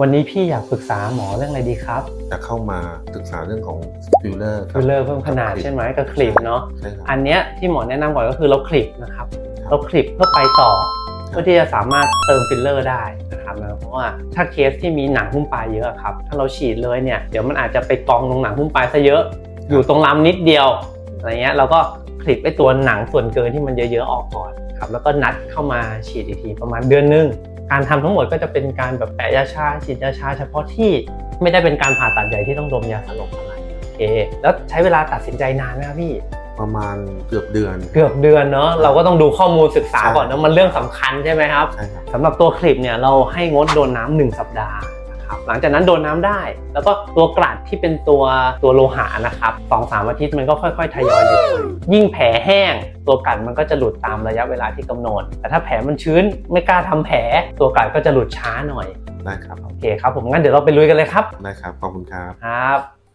วันนี้พี่อยากปรึกษาหมอเรื่องอะไรดีครับจะเข้ามาศึกษาเรื่องของฟิลเลอร์ฟิลเลอร์เพิ่มขนาดใช่ไหมกับคลิปเนาะใช่ครับอันเนี้ยที่หมอแนะนำก่อนก็คือเราคลิปนะครับครับเราคลิปเพื่อไปต่อเพื่อที่จะสามารถเติมฟิลเลอร์ได้นะครับนะเพราะว่าถ้าเคสที่มีหนังหุ้มปลายเยอะครับถ้าเราฉีดเลยเนี่ยเดี๋ยวมันอาจจะไปกองตรงหนังหุ้มปลายซะเยอะ อยู่ตรงลำนิดเดียวอะไรเงี้ยเราก็คลิปไอ้ตัวหนังส่วนเกินที่มันเยอะๆออกก่อนครับแล้วก็นัดเข้ามาฉีดอีกทีประมาณเดือนหนึง การทำทั้งหมดก็จะเป็นการแบบแปะยาชาฉีดยาชา เฉพาะที่ไม่ได้เป็นการผ่าตัดใหญ่ที่ต้องดมยาสลบอะไรโอเคแล้วใช้เวลาตัดสินใจนานไหมครับพี่ประมาณเกือบเดือน เกือบเดือนเนาะเราก็ต้องดูข้อมูลศึกษาก่อนนะมันเรื่องสำคัญใช่ไหมครับใช่ครับสำหรับตัวคลิปเนี่ยเราให้งดโดนน้ำหนึ่งสัปดาห์ นะครับหลังจากนั้นโดนน้ำได้ แล้วก็ตัวกลัดที่เป็นตัวตัวโลหะนะครับสองสามอาทิตย์มันก็ค่อยๆทยอยหลุดยิ่งแผลแห้ง ตัวกลัดมันก็จะหลุดตามระยะเวลาที่กำหนด แต่ถ้าแผลมันชื้นไม่กล้าทำแผล ตัวกลัดก็จะหลุดช้าหน่อยได้ครับโอเคครับผมงั้นเดี๋ยวเราไปลุยกันเลยครับได้ครับขอบคุณครับครับ